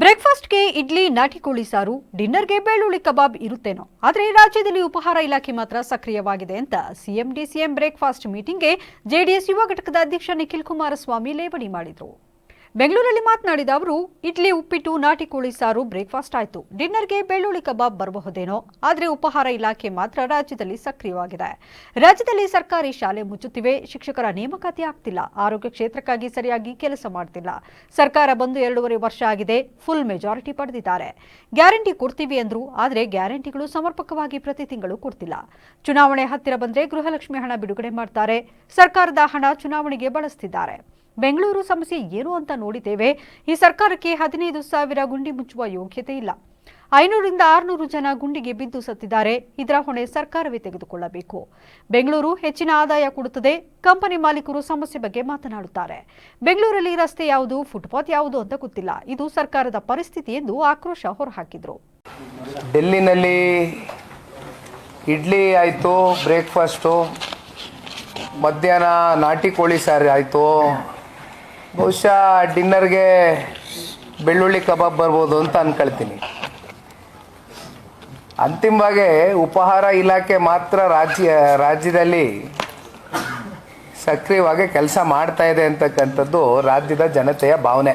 ಬ್ರೇಕ್ಫಾಸ್ಟ್ಗೆ ಇಡ್ಲಿ, ನಾಟಿ ಕೋಳಿ ಸಾರು, ಡಿನ್ನರ್ಗೆ ಬೆಳ್ಳುಳ್ಳಿ ಕಬಾಬ್ ಇರುತ್ತೇನೋ. ಆದರೆ ರಾಜ್ಯದಲ್ಲಿ ಉಪಹಾರ ಇಲಾಖೆ ಮಾತ್ರ ಸಕ್ರಿಯವಾಗಿದೆ ಅಂತ ಸಿಎಂ ಡಿಸಿಎಂ ಬ್ರೇಕ್ಫಾಸ್ಟ್ ಮೀಟಿಂಗ್ಗೆ ಜೆಡಿಎಸ್ ಯುವ ಘಟಕದ ಅಧ್ಯಕ್ಷ ನಿಖಿಲ್ ಕುಮಾರಸ್ವಾಮಿ ಲೇವಡಿ ಮಾಡಿದರು. ಬೆಂಗಳೂರಲ್ಲಿ ಮಾತನಾಡಿದ ಅವರು, ಇಡ್ಲಿ, ಉಪ್ಪಿಟ್ಟು, ನಾಟಿ ಕೋಳಿ ಸಾರು ಬ್ರೇಕ್ಫಾಸ್ಟ್ ಆಯಿತು. ಡಿನ್ನರ್ಗೆ ಬೆಳ್ಳುಳ್ಳಿ ಕಬಾಬ್ ಬರಬಹುದೇನೋ? ಆದರೆ ಉಪಹಾರ ಇಲಾಖೆ ಮಾತ್ರ ರಾಜ್ಯದಲ್ಲಿ ಸಕ್ರಿಯವಾಗಿದೆ. ರಾಜ್ಯದಲ್ಲಿ ಸರ್ಕಾರಿ ಶಾಲೆ ಮುಚ್ಚುತ್ತಿವೆ. ಶಿಕ್ಷಕರ ನೇಮಕಾತಿ ಆಗ್ತಿಲ್ಲ. ಆರೋಗ್ಯ ಕ್ಷೇತ್ರಕ್ಕಾಗಿ ಸರಿಯಾಗಿ ಕೆಲಸ ಮಾಡ್ತಿಲ್ಲ. ಸರ್ಕಾರ ಬಂದು ಎರಡೂವರೆ ವರ್ಷ ಆಗಿದೆ. ಫುಲ್ ಮೆಜಾರಿಟಿ ಪಡೆದಿದ್ದಾರೆ. ಗ್ಯಾರಂಟಿ ಕೊಡ್ತೀವಿ ಅಂದ್ರು, ಆದರೆ ಗ್ಯಾರಂಟಿಗಳು ಸಮರ್ಪಕವಾಗಿ ಪ್ರತಿ ತಿಂಗಳು ಕೊಡ್ತಿಲ್ಲ. ಚುನಾವಣೆ ಹತ್ತಿರ ಬಂದ್ರೆ ಗೃಹಲಕ್ಷ್ಮಿ ಹಣ ಬಿಡುಗಡೆ ಮಾಡ್ತಾರೆ. ಸರ್ಕಾರದ ಹಣ ಚುನಾವಣೆಗೆ ಬಳಸ್ತಿದ್ದಾರೆ. ಬೆಂಗಳೂರು ಸಮಸ್ಯೆ ಏನು ಅಂತ ನೋಡಿದ್ದೇವೆ. ಈ ಸರ್ಕಾರಕ್ಕೆ ಹದಿನೈದು ಸಾವಿರ ಗುಂಡಿ ಮುಚ್ಚುವ ಯೋಗ್ಯತೆ ಇಲ್ಲ. ಐನೂರಿಂದ ಆರುನೂರು ಜನ ಗುಂಡಿಗೆ ಬಿದ್ದು ಸತ್ತಿದ್ದಾರೆ. ಇದರ ಹೊಣೆ ಸರ್ಕಾರವೇ ತೆಗೆದುಕೊಳ್ಳಬೇಕು. ಬೆಂಗಳೂರು ಹೆಚ್ಚಿನ ಆದಾಯ ಕೊಡುತ್ತದೆ. ಕಂಪನಿ ಮಾಲೀಕರು ಸಮಸ್ಯೆ ಬಗ್ಗೆ ಮಾತನಾಡುತ್ತಾರೆ. ಬೆಂಗಳೂರಲ್ಲಿ ರಸ್ತೆ ಯಾವುದು, ಫುಟ್ಪಾತ್ ಯಾವುದು ಅಂತ ಗೊತ್ತಿಲ್ಲ. ಇದು ಸರ್ಕಾರದ ಪರಿಸ್ಥಿತಿ ಎಂದು ಆಕ್ರೋಶ ಹೊರಹಾಕಿದರು. ಡೆಲ್ಲಿನಲ್ಲಿ ಇಡ್ಲಿ ಆಯಿತು, ಬ್ರೇಕ್ಫಾಸ್ಟು. ಮಧ್ಯಾಹ್ನ ನಾಟಿ ಕೋಳಿ ಸಾರು ಆಯಿತು. ಬಹುಶಃ ಡಿನ್ನರ್ಗೆ ಬೆಳ್ಳುಳ್ಳಿ ಕಬಾಬ್ ಬರ್ಬೋದು ಅಂತ ಅಂದ್ಕೊಳ್ತೀನಿ ಅಂತಿಮವಾಗಿ ಉಪಹಾರ ಇಲಾಖೆ ಮಾತ್ರ ರಾಜ್ಯ, ರಾಜ್ಯದಲ್ಲಿ ಸಕ್ರಿಯವಾಗಿ ಕೆಲಸ ಮಾಡ್ತಾ ಇದೆ ಅಂತಕ್ಕಂಥದ್ದು ರಾಜ್ಯದ ಜನತೆಯ ಭಾವನೆ.